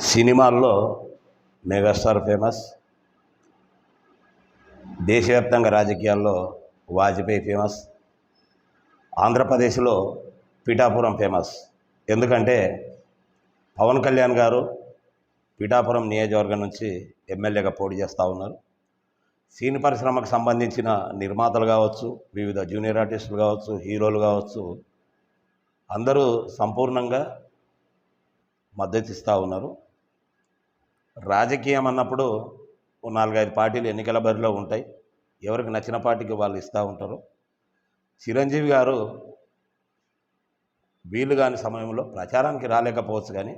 సినిమాల్లో megastar famous. దేశవ్యాప్తంగా రాజకీయాల్లో వాజ్పేయి ఫేమస్. ఆంధ్రప్రదేశ్లో పిఠాపురం ఫేమస్. ఎందుకంటే పవన్ కళ్యాణ్ గారు పిఠాపురం నియోజకవర్గం నుంచి ఎమ్మెల్యేగా పోటీ చేస్తూ ఉన్నారు. సినీ పరిశ్రమకు సంబంధించిన నిర్మాతలు కావచ్చు వివిధ జూనియర్ ఆర్టిస్టులు కావచ్చు హీరోలు కావచ్చు అందరూ సంపూర్ణంగా మద్దతు ఇస్తూ ఉన్నారు. రాజకీయం అన్నప్పుడు ఓ నాలుగైదు పార్టీలు ఎన్నికల బరిలో ఉంటాయి. ఎవరికి నచ్చిన పార్టీకి వాళ్ళు ఇస్తూ ఉంటారు. చిరంజీవి గారు వీలు కాని సమయంలో ప్రచారానికి రాలేకపోవచ్చు కానీ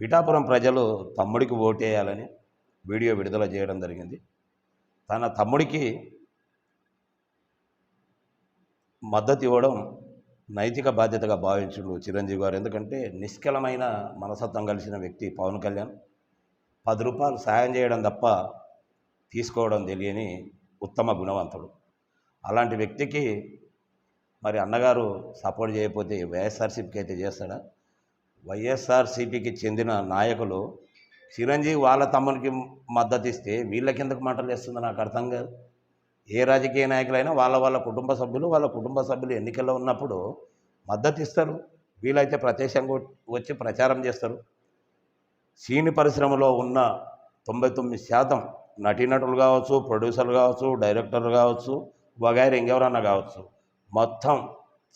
పిఠాపురం ప్రజలు తమ్ముడికి ఓటేయాలని వీడియో విడుదల చేయడం జరిగింది. తన తమ్ముడికి మద్దతు ఇవ్వడం నైతిక బాధ్యతగా భావించుడు చిరంజీవి గారు. ఎందుకంటే నిష్కలమైన మనసత్వం కలిసిన వ్యక్తి పవన్ కళ్యాణ్. పది రూపాయలు సాయం చేయడం తప్ప తీసుకోవడం తెలియని ఉత్తమ గుణవంతుడు. అలాంటి వ్యక్తికి మరి అన్నగారు సపోర్ట్ చేయకపోతే వైఎస్ఆర్సీపీకి అయితే చేస్తాడా? వైఎస్ఆర్సీపీకి చెందిన నాయకులు చిరంజీవి వాళ్ళ తమ్మునికి మద్దతు ఇస్తే వీళ్ళ కిందకు మాటలు వేస్తుందో నాకు అర్థం కాదు. ఏ రాజకీయ నాయకులైనా వాళ్ళ వాళ్ళ కుటుంబ సభ్యులు వాళ్ళ కుటుంబ సభ్యులు ఎన్నికల్లో ఉన్నప్పుడు మద్దతు ఇస్తారు. వీలైతే ప్రత్యక్షంగా వచ్చి ప్రచారం చేస్తారు. సినీ పరిశ్రమలో ఉన్న తొంభై తొమ్మిది శాతం నటీనటులు కావచ్చు ప్రొడ్యూసర్లు కావచ్చు డైరెక్టర్లు కావచ్చు వగైరు ఇంకెవరన్నా కావచ్చు. మొత్తం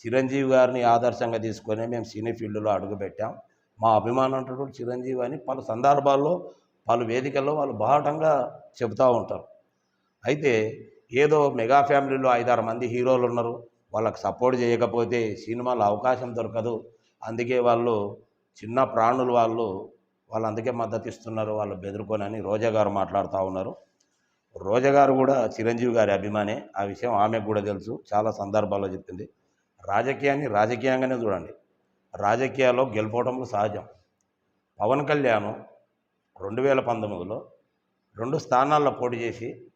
చిరంజీవి గారిని ఆదర్శంగా తీసుకొని మేము సినీ ఫీల్డ్లో అడుగుపెట్టాం. మా అభిమానంటుడు చిరంజీవి అని. పలు సందర్భాల్లో పలు వేదికల్లో వాళ్ళు బాహటంగా చెబుతూ ఉంటారు. అయితే ఏదో మెగా ఫ్యామిలీలో ఐదారు మంది హీరోలు ఉన్నారు. వాళ్ళకి సపోర్ట్ చేయకపోతే సినిమాలో అవకాశం దొరకదు. అందుకే వాళ్ళు చిన్న ప్రాణులు వాళ్ళు వాళ్ళు అందుకే మద్దతు ఇస్తున్నారు వాళ్ళు బెదిరుకోనని రోజా గారు మాట్లాడుతూ ఉన్నారు. రోజా గారు కూడా చిరంజీవి గారి అభిమానే. ఆ విషయం ఆమెకు కూడా తెలుసు. చాలా సందర్భాల్లో చెప్పింది. రాజకీయాన్ని రాజకీయంగానే చూడండి. రాజకీయాల్లో గెలుపోవడంలో సహజం. పవన్ కళ్యాణ్ రెండు వేల పంతొమ్మిదిలో రెండు స్థానాల్లో పోటీ చేసి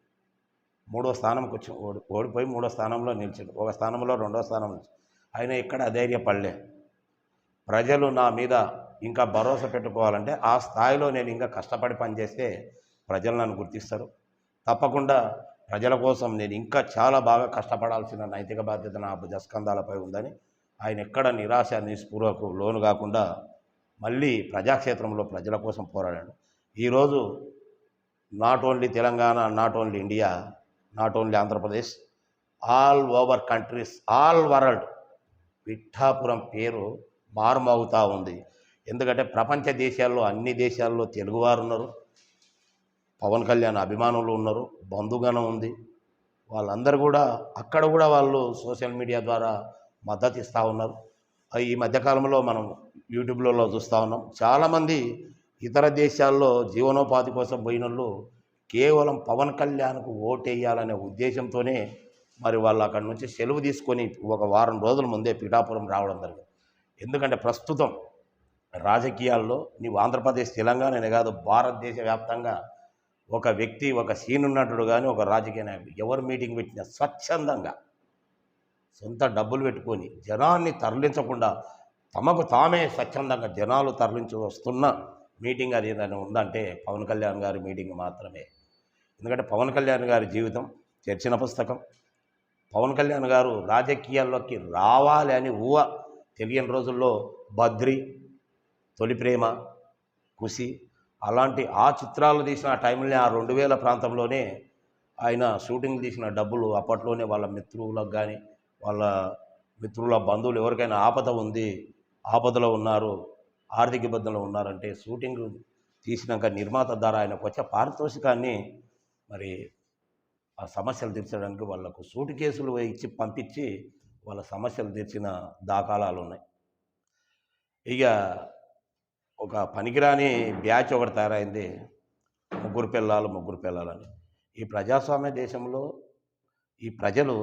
మూడో స్థానంకి వచ్చి ఓడి ఓడిపోయి మూడో స్థానంలో నిలిచాడు. ఒక స్థానంలో రెండో స్థానం నుంచి ఆయన ఇక్కడ అధైర్యపడలే. ప్రజలు నా మీద ఇంకా భరోసా పెట్టుకోవాలంటే ఆ స్థాయిలో నేను ఇంకా కష్టపడి పనిచేస్తే ప్రజలు నన్ను గుర్తిస్తారు. తప్పకుండా ప్రజల కోసం నేను ఇంకా చాలా బాగా కష్టపడాల్సిన నైతిక బాధ్యత నా భుజస్కంధాలపై ఉందని ఆయన ఎక్కడ నిరాశ నిస్పృహకు లోను కాకుండా మళ్ళీ ప్రజాక్షేత్రంలో ప్రజల కోసం పోరాడాడు. ఈరోజు not only Telangana not only India not only Andhra Pradesh all over countries all world Pithapuram పేరు మారుమవుతూ ఉంది. ఎందుకంటే ప్రపంచ దేశాల్లో అన్ని దేశాల్లో తెలుగువారు ఉన్నారు. పవన్ కళ్యాణ్ అభిమానులు ఉన్నారు. బంధుగణం ఉంది. వాళ్ళందరూ కూడా అక్కడ కూడా వాళ్ళు సోషల్ మీడియా ద్వారా మద్దతు ఇస్తూ ఉన్నారు. ఈ మధ్యకాలంలో మనం యూట్యూబ్లలో చూస్తూ ఉన్నాం. చాలామంది ఇతర దేశాల్లో జీవనోపాధి కోసం పోయిన వాళ్ళు కేవలం పవన్ కళ్యాణ్కు ఓటేయాలనే ఉద్దేశంతోనే మరి వాళ్ళు అక్కడి నుంచి సెలవు తీసుకొని ఒక వారం రోజుల ముందే పిఠాపురం రావడం జరిగింది. ఎందుకంటే ప్రస్తుతం రాజకీయాల్లో నీవు ఆంధ్రప్రదేశ్ తెలంగాణనే కాదు భారతదేశ వ్యాప్తంగా ఒక వ్యక్తి ఒక సీన్ కానీ ఒక రాజకీయ నాయకుడు ఎవరు మీటింగ్ పెట్టినా స్వచ్ఛందంగా సొంత డబ్బులు పెట్టుకొని జనాన్ని తరలించకుండా తమకు తామే స్వచ్ఛందంగా జనాలు తరలించి వస్తున్న మీటింగ్ అది ఏదైనా ఉందంటే పవన్ కళ్యాణ్ గారి మీటింగ్ మాత్రమే. ఎందుకంటే పవన్ కళ్యాణ్ గారి జీవితం తెరిచిన పుస్తకం. పవన్ కళ్యాణ్ గారు రాజకీయాల్లోకి రావాలి అని ఊహ తెలియని రోజుల్లో బద్రి తొలి ప్రేమ కుసి అలాంటి ఆ చిత్రాలు తీసిన ఆ టైంలో ఆ రెండు వేల ప్రాంతంలోనే ఆయన షూటింగ్ తీసిన డబ్బులు అప్పట్లోనే వాళ్ళ మిత్రులకు కానీ వాళ్ళ మిత్రుల బంధువులు ఎవరికైనా ఆపద ఉంది ఆపదలో ఉన్నారు ఆర్థిక ఇబ్బందులు ఉన్నారంటే షూటింగ్ తీసినాక నిర్మాత ద్వారా ఆయనకు వచ్చే పారితోషికాన్ని మరి ఆ సమస్యలు తీర్చడానికి వాళ్ళకు సూటు కేసులు ఇచ్చి పంపించి వాళ్ళ సమస్యలు తీర్చిన దాఖలాలు ఉన్నాయి. ఇక ఒక పనికిరాని బ్యాచ్ ఒకటి తయారైంది. ముగ్గురు పిల్లలు ముగ్గురు పిల్లలని. ఈ ప్రజాస్వామ్య దేశంలో ఈ ప్రజలు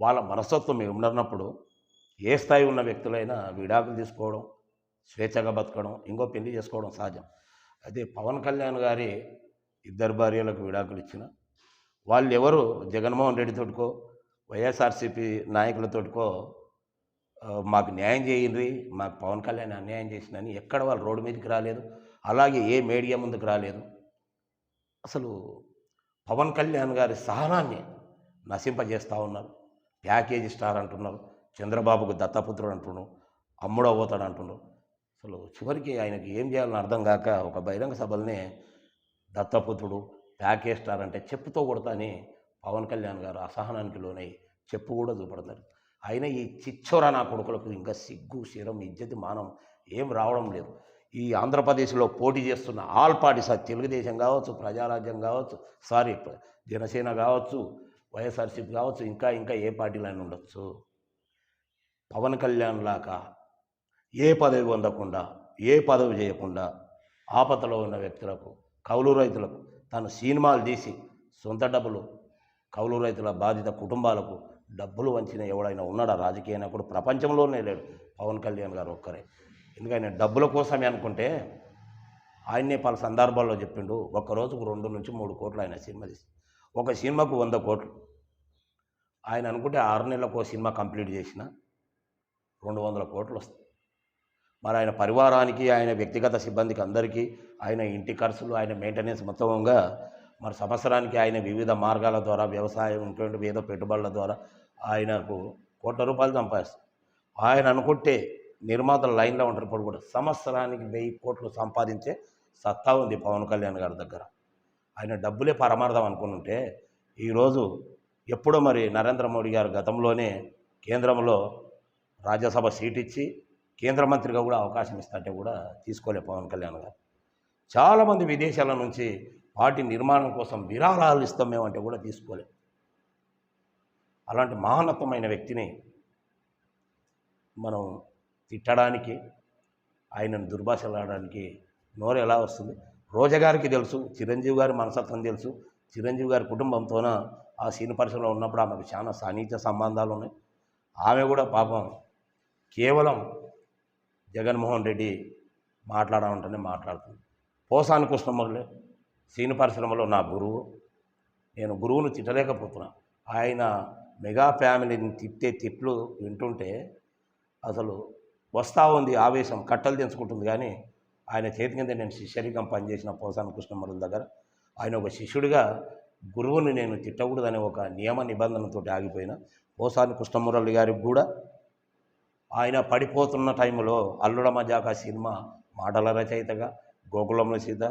వాళ్ళ మనస్తత్వం ఉన్నప్పుడు ఏ స్థాయి ఉన్న వ్యక్తులైనా విడాకులు తీసుకోవడం స్వేచ్ఛగా బతకడం ఇంకో పెళ్ళి చేసుకోవడం సహజం. అయితే పవన్ కళ్యాణ్ గారి ఇద్దరు భార్యలకు విడాకులు ఇచ్చిన వాళ్ళు ఎవరు జగన్మోహన్ రెడ్డి తోటికో వైఎస్ఆర్సీపీ నాయకులతోటికో మాకు న్యాయం చేయండి మాకు పవన్ కళ్యాణ్ అన్యాయం చేసినని ఎక్కడ వాళ్ళు రోడ్డు మీదకి రాలేదు అలాగే ఏ మీడియా ముందుకు రాలేదు. అసలు పవన్ కళ్యాణ్ గారి సహనాన్ని నశింపజేస్తూ ఉన్నారు. ప్యాకేజీ స్టార్ అంటున్నారు చంద్రబాబుకు దత్తపుత్రుడు అంటున్నారు అమ్ముడు పోతాడు అంటున్నారు. అసలు చివరికి ఆయనకి ఏం చేయాలని అర్థం కాక ఒక బహిరంగ సభలనే దత్తపుత్రుడు ప్యాకేజ్ స్టార్ అంటే చెప్పుతో కొడతా అని పవన్ కళ్యాణ్ గారు అసహనానికి లోనై చెప్పు కూడా చూపడతారు అయినా ఈ చిచ్చోరా నా కొడుకులకు ఇంకా సిగ్గు శిరం ఇజ్జతి మానం ఏం రావడం లేదు. ఈ ఆంధ్రప్రదేశ్లో పోటీ చేస్తున్న ఆల్ పార్టీస్ తెలుగుదేశం కావచ్చు ప్రజారాజ్యం కావచ్చు సారీ జనసేన కావచ్చు వైఎస్ఆర్సీపీ కావచ్చు ఇంకా ఇంకా ఏ పార్టీలైనా ఉండొచ్చు. పవన్ కళ్యాణ్ లాగా ఏ పదవి పొందకుండా ఏ పదవి చేయకుండా ఆపదలో ఉన్న వ్యక్తులకు కౌలు రైతులకు తను సినిమాలు తీసి సొంత డబ్బులు కౌలు రైతుల బాధిత కుటుంబాలకు డబ్బులు వంచిన ఎవడైనా ఉన్నాడా? రాజకీయ నాయకుడు ప్రపంచంలోనే లేడు. పవన్ కళ్యాణ్ గారు ఒక్కరే. ఎందుకని? డబ్బుల కోసమే అనుకుంటే ఆయన్నే పలు సందర్భాల్లో చెప్పిండు. ఒక్క రోజుకు రెండు నుంచి మూడు కోట్లు ఆయన సినిమా తీసి ఒక సినిమాకు వంద కోట్లు. ఆయన అనుకుంటే ఆరు నెలలకు ఒక సినిమా కంప్లీట్ చేసిన రెండు వందల కోట్లు వస్తాయి. మరి ఆయన పరివారానికి ఆయన వ్యక్తిగత సిబ్బందికి అందరికీ ఆయన ఇంటి ఖర్చులు ఆయన మెయింటెనెన్స్ మొత్తంగా మరి సంవత్సరానికి ఆయన వివిధ మార్గాల ద్వారా వ్యవసాయం ఇటువంటి వివిధ పెట్టుబడుల ద్వారా ఆయనకు కోట్ల రూపాయలు సంపాదిస్తారు. ఆయన అనుకుంటే నిర్మాతల లైన్లో ఉంటారు ఇప్పుడు కూడా సంవత్సరానికి వెయ్యి కోట్లు సంపాదించే సత్తా ఉంది పవన్ కళ్యాణ్ గారి దగ్గర. ఆయన డబ్బులే పరమార్థం అనుకుని ఉంటే ఈరోజు ఎప్పుడో మరి నరేంద్ర మోడీ గారు గతంలోనే కేంద్రంలో రాజ్యసభ సీట్ ఇచ్చి కేంద్ర మంత్రిగా కూడా అవకాశం ఇస్తుంటే కూడా తీసుకోలే పవన్ కళ్యాణ్ గారు. చాలామంది విదేశాల నుంచి వాటి నిర్మాణం కోసం విరాళాలు ఇస్తాం మేమంటే కూడా తీసుకోలే. అలాంటి మహానతమైన వ్యక్తిని మనం తిట్టడానికి ఆయనను దుర్భాషలాడడానికి నోరు ఎలా వస్తుంది? రోజగారికి తెలుసు చిరంజీవి గారి మనసత్వం తెలుసు చిరంజీవి గారి కుటుంబంతోన ఆ సీని పరిశ్రమలో ఉన్నప్పుడు ఆమెకు చాలా సన్నిహిత సంబంధాలు ఉన్నాయి. ఆమె కూడా పాపం కేవలం జగన్మోహన్ రెడ్డి మాట్లాడమంటేనే మాట్లాడుతుంది. పోసాని కృష్ణమురళి సీని పరిశ్రమలో నా గురువు. నేను గురువును తిట్టలేకపోతున్నా. ఆయన మెగా ఫ్యామిలీని తిట్టే తిట్లు వింటుంటే అసలు వస్తా ఉంది ఆవేశం కట్టలు తెంచుకుంటుంది. కానీ ఆయన చేతి కింద నేను శిష్యరికం పనిచేసిన పోసాని కృష్ణమరుల దగ్గర ఆయన ఒక శిష్యుడిగా గురువుని నేను తిట్టకూడదనే ఒక నియమ నిబంధనతో ఆగిపోయిన. పోసాని కృష్ణమురళి గారికి కూడా ఆయన పడిపోతున్న టైంలో అల్లుడ జాక సినిమా మాటల రచయితగా గోకులంలో సీత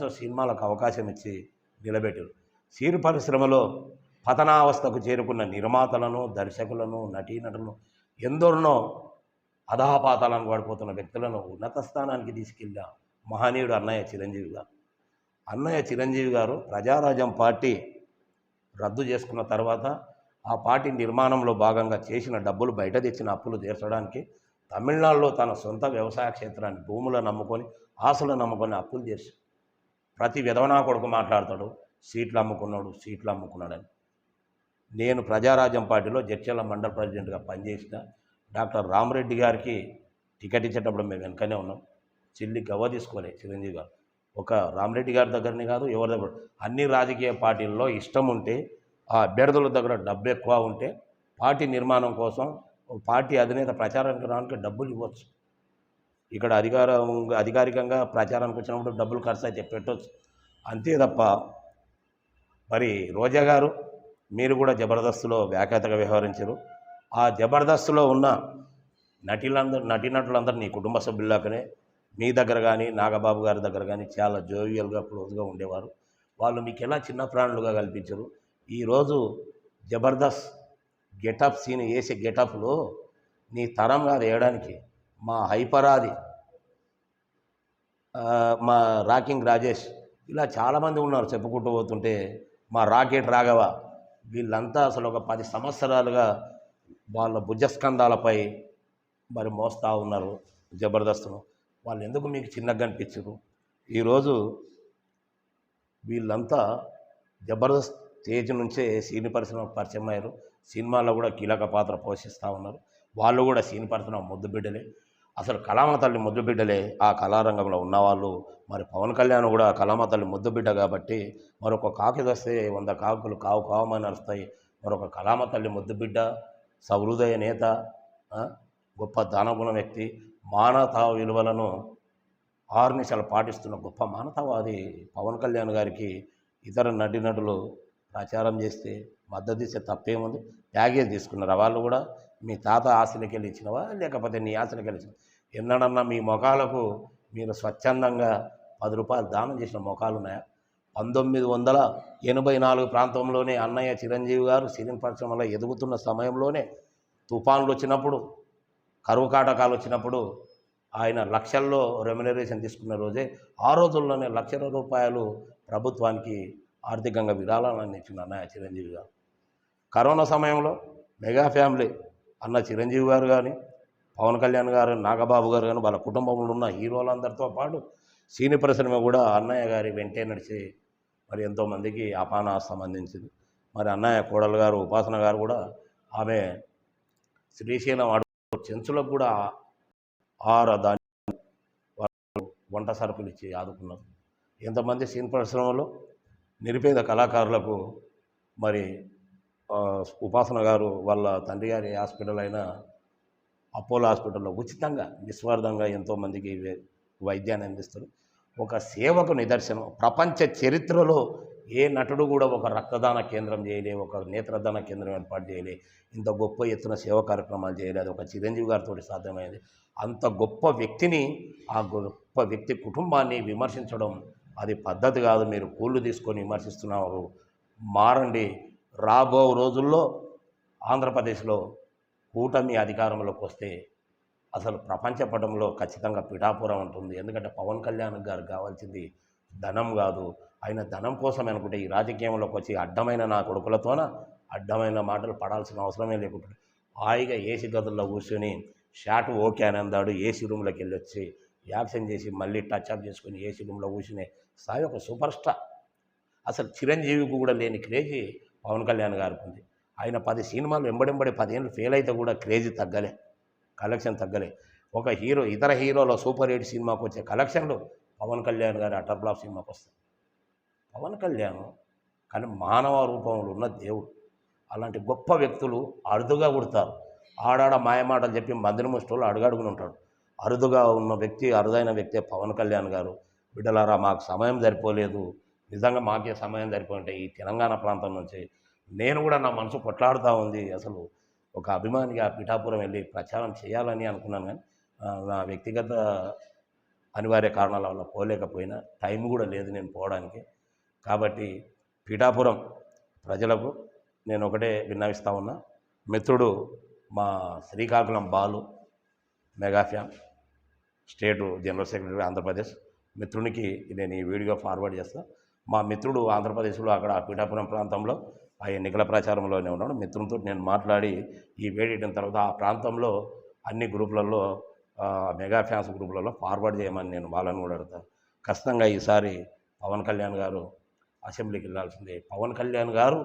సో సినిమాలకు అవకాశం ఇచ్చి నిలబెట్టారు. సీరు పరిశ్రమలో పతనావస్థకు చేరుకున్న నిర్మాతలను దర్శకులను నటీనటులను ఎందరినో అధహపాతాలను పడిపోతున్న వ్యక్తులను ఉన్నత స్థానానికి తీసుకెళ్ళిన మహనీయుడు అన్నయ్య చిరంజీవి గారు. అన్నయ్య చిరంజీవి గారు ప్రజారాజ్యం పార్టీ రద్దు చేసుకున్న తర్వాత ఆ పార్టీ నిర్మాణంలో భాగంగా చేసిన డబ్బులు బయట తెచ్చిన అప్పులు తీర్చడానికి తమిళనాడులో తన సొంత వ్యవసాయ క్షేత్రాన్ని భూములను నమ్ముకొని ఆశలు నమ్ముకొని అప్పులు తీర్చారు. ప్రతి విధవనా కొడుకు మాట్లాడతాడు సీట్లు అమ్ముకున్నాడు సీట్లు అమ్ముకున్నాడని. నేను ప్రజారాజ్యం పార్టీలో జడ్చర్ల మండల ప్రెసిడెంట్గా పనిచేసిన డాక్టర్ రామరెడ్డి గారికి టికెట్ ఇచ్చేటప్పుడు మేము వెనకనే ఉన్నాం. చిల్లి గవ్వ తీసుకోలే చిరంజీవి గారు. ఒక రామరెడ్డి గారి దగ్గరనే కాదు ఎవరి దగ్గర? అన్ని రాజకీయ పార్టీల్లో ఇష్టం ఉంటే ఆ అభ్యర్థుల దగ్గర డబ్బు ఎక్కువ ఉంటే పార్టీ నిర్మాణం కోసం పార్టీ అధినేత ప్రచారానికి రావడానికి డబ్బులు ఇవ్వచ్చు. ఇక్కడ అధికార అధికారికంగా ప్రచారానికి వచ్చినప్పుడు డబ్బులు ఖర్చు అయితే పెట్టవచ్చు అంతే తప్ప మరి రోజా గారు మీరు కూడా జబర్దస్త్లో వ్యాఖ్యాతగా వ్యవహరించారు. ఆ జబర్దస్త్లో ఉన్న నటీలందరూ నటీనటులందరూ నీ కుటుంబ సభ్యులాకనే మీ దగ్గర కానీ నాగబాబు గారి దగ్గర కానీ చాలా జోవియల్గా క్లోజ్గా ఉండేవారు. వాళ్ళు మీకు ఎలా చిన్న ప్రాణులుగా కల్పించారు? ఈరోజు జబర్దస్త్ గెటప్ సీన్ వేసే గెటప్లో నీ తరం కాదు వేయడానికి. మా హైపరాది మా రాకింగ్ రాజేష్ ఇలా చాలామంది ఉన్నారు చెప్పుకుంటూ పోతుంటే మా రాకెట్ రాఘవ వీళ్ళంతా అసలు ఒక పది సంవత్సరాలుగా వాళ్ళ భుజస్కంధాలపై మరి మోస్తూ ఉన్నారు జబర్దస్త్ను వాళ్ళు ఎందుకు మీకు చిన్నగా అనిపించరు ఈరోజు వీళ్ళంతా జబర్దస్త్ స్టేజ్ నుంచే సినీ పరిశ్రమ పరిచయం అయ్యారు. సినిమాలో కూడా కీలక పాత్ర పోషిస్తూ ఉన్నారు. వాళ్ళు కూడా సినీ పరిశ్రమ ముద్దు బిడ్డలే. అసలు కళామ తల్లి ముద్దుబిడ్డలే ఆ కళారంగంలో ఉన్నవాళ్ళు. మరి పవన్ కళ్యాణ్ కూడా కళామ తల్లి ముద్దుబిడ్డ కాబట్టి మరొక కాకి వస్తే వంద కాకులు కావు కావమని అరుస్తాయి మరొక కళామ తల్లి ముద్దుబిడ్డ సహృదయ నేత గొప్ప దానగుణ వ్యక్తి మానవతా విలువలను ఆర్నిశలు పాటిస్తున్న గొప్ప మానవతావాది పవన్ కళ్యాణ్ గారికి ఇతర నటీనటులు ప్రచారం చేస్తే మద్దతు ఇస్తే తప్పేముంది? ప్యాకేజ్ తీసుకున్నారు వాళ్ళు కూడా? మీ తాత ఆశలకి వెళ్ళిచ్చినవా లేకపోతే నీ ఆశలకి వెళ్ళి ఎన్నడన్నా మీ ముఖాలకు మీరు స్వచ్ఛందంగా పది రూపాయలు దానం చేసిన ముఖాలు ఉన్నాయా? పంతొమ్మిది వందల ఎనభై నాలుగు ప్రాంతంలోనే అన్నయ్య చిరంజీవి గారు సినీ పరిశ్రమలో ఎదుగుతున్న సమయంలోనే తుఫాన్లు వచ్చినప్పుడు కరువు కాటకాలు వచ్చినప్పుడు ఆయన లక్షల్లో రెమ్యునరేషన్ తీసుకున్న రోజే ఆ రోజుల్లోనే లక్షల రూపాయలు ప్రభుత్వానికి ఆర్థికంగా విరాళాలను ఇచ్చిన అన్నయ్య చిరంజీవి గారు. కరోనా సమయంలో మెగా ఫ్యామిలీ అన్న చిరంజీవి గారు కానీ పవన్ కళ్యాణ్ గారు నాగబాబు గారు కానీ వాళ్ళ కుటుంబంలో ఉన్న హీరోలందరితో పాటు సీని పరిశ్రమ కూడా అన్నయ్య గారి వెంటే నడిచి మరి ఎంతోమందికి అపానాస్తం అందించింది మరి అన్నయ్య కోడలు గారు ఉపాసన గారు కూడా ఆమె శ్రీశైలం అడుగు చెంచులకు కూడా ఆహార ధాన్యం వాళ్ళు వంట సరుకులు ఇచ్చి ఆదుకున్నారు. ఎంతమంది సీన్ పరిశ్రమలో నిరుపేద కళాకారులకు మరి ఉపాసన గారు వాళ్ళ తండ్రి గారి హాస్పిటల్ అయిన అపోలో హాస్పిటల్లో ఉచితంగా నిస్వార్థంగా ఎంతోమందికి వైద్యాన్ని అందిస్తారు. ఒక సేవకు నిదర్శనం. ప్రపంచ చరిత్రలో ఏ నటుడు కూడా ఒక రక్తదాన కేంద్రం చేయలే ఒక నేత్రదాన కేంద్రం ఏర్పాటు చేయలే ఇంత గొప్ప ఎత్తున సేవ కార్యక్రమాలు చేయలేదు. ఒక చిరంజీవి గారితో సాధ్యమైంది. అంత గొప్ప వ్యక్తిని ఆ గొప్ప వ్యక్తి కుటుంబాన్ని విమర్శించడం అది పద్ధతి కాదు. మీరు కూళ్ళు తీసుకొని విమర్శిస్తున్నారు మారండి రాబో రోజుల్లో ఆంధ్రప్రదేశ్లో కూటమి అధికారంలోకి వస్తే అసలు ప్రపంచ పటంలో ఖచ్చితంగా పిఠాపురం ఉంటుంది. ఎందుకంటే పవన్ కళ్యాణ్ గారు కావాల్సింది ధనం కాదు. ఆయన ధనం కోసం అనుకుంటే ఈ రాజకీయంలోకి వచ్చి అడ్డమైన నా కొడుకులతోన అడ్డమైన మాటలు పడాల్సిన అవసరమే లేకుండా హాయిగా ఏసీ గదుల్లో కూర్చొని షాట్ ఓకే అని అందాడు. ఏసీ రూమ్లోకి వెళ్ళి వచ్చి యాక్షన్ చేసి మళ్ళీ టచ్ అప్ చేసుకుని ఏసీ రూమ్లో కూర్చునే స్థాయి ఒక సూపర్ స్టార్ అసలు చిరంజీవికి కూడా లేని క్రేజీ పవన్ కళ్యాణ్ గారికి ఉంది. ఆయన పది సినిమాలు వెంబడింబడి పదిహేను ఫెయిల్ అయితే కూడా క్రేజీ తగ్గలే కలెక్షన్ తగ్గలే. ఒక హీరో ఇతర హీరోల సూపర్ హిట్ సినిమాకి వచ్చే కలెక్షన్లు పవన్ కళ్యాణ్ గారి అటర్ బ్లాక్ సినిమాకి వస్తాయి. పవన్ కళ్యాణ్ కానీ మానవ రూపంలో ఉన్న దేవుడు. అలాంటి గొప్ప వ్యక్తులు అరుదుగా పుడతారు. ఆడాడ మాయమాటలు చెప్పి మందిని ముష్టోళ్ళు అడుగడుగుని ఉంటాడు అరుదుగా ఉన్న వ్యక్తి అరుదైన వ్యక్తి పవన్ కళ్యాణ్ గారు. బిడ్డలారా మాకు సమయం సరిపోలేదు. నిజంగా మాకే సమయం సరిపోయింటే ఈ తెలంగాణ ప్రాంతం నుంచి నేను కూడా నా మనసు కొట్లాడుతూ ఉంది. అసలు ఒక అభిమానిగా పిఠాపురం వెళ్ళి ప్రచారం చేయాలని అనుకున్నాను కానీ నా వ్యక్తిగత అనివార్య కారణాల వల్ల పోలేకపోయినా టైం కూడా లేదు నేను పోవడానికి. కాబట్టి పిఠాపురం ప్రజలకు నేను ఒకటే విన్నవిస్తూ ఉన్నా. మిత్రుడు మా Srikakulam Balu mega fan state general secretary Andhra Pradesh. మిత్రునికి నేను ఈ వీడియో ఫార్వర్డ్ చేస్తాను మా మిత్రుడు ఆంధ్రప్రదేశ్లో అక్కడ పీఠాపురం ప్రాంతంలో ఆ ఎన్నికల ప్రచారంలోనే ఉన్నాడు. మిత్రులతో నేను మాట్లాడి ఈ వేడిన తర్వాత ఆ ప్రాంతంలో అన్ని గ్రూపులలో మెగా ఫ్యాన్స్ గ్రూపులలో ఫార్వర్డ్ చేయమని నేను వాళ్ళని కూడా అడుగుతా. ఖచ్చితంగా ఈసారి పవన్ కళ్యాణ్ గారు అసెంబ్లీకి వెళ్ళాల్సిందే. పవన్ కళ్యాణ్ గారు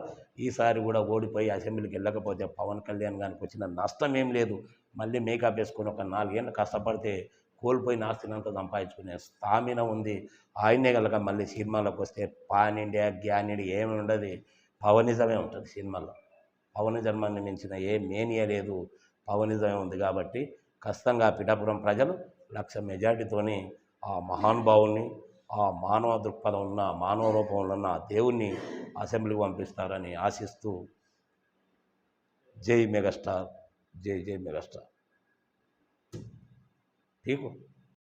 ఈసారి కూడా ఓడిపోయి అసెంబ్లీకి వెళ్ళకపోతే పవన్ కళ్యాణ్ గారికి వచ్చిన నష్టం ఏం లేదు. మళ్ళీ మేకప్ వేసుకొని ఒక నాలుగేళ్ళు కష్టపడితే కోల్పోయిన ఆస్తినంతా సంపాదించుకునే స్థామిన ఉంది. ఆయనే కనుక మళ్ళీ సినిమాలోకి వస్తే పాన్ ఇండియా గ్యాన్ ఇండియా ఏమి ఉండదు. పవనిజమే ఉంటుంది సినిమాలో. పవనిజన్మాన్ని మించిన ఏ మేనియా లేదు. పవనిజమే ఉంది కాబట్టి ఖచ్చితంగా పిఠాపురం ప్రజలు లక్ష మెజార్టీతోని ఆ మహానుభావుని ఆ మానవ దృక్పథం ఉన్న మానవ రూపంలో ఉన్న ఆ దేవుణ్ణి అసెంబ్లీకి పంపిస్తారని ఆశిస్తూ జై మెగాస్టార్ జై జై మెగాస్టార్. digo,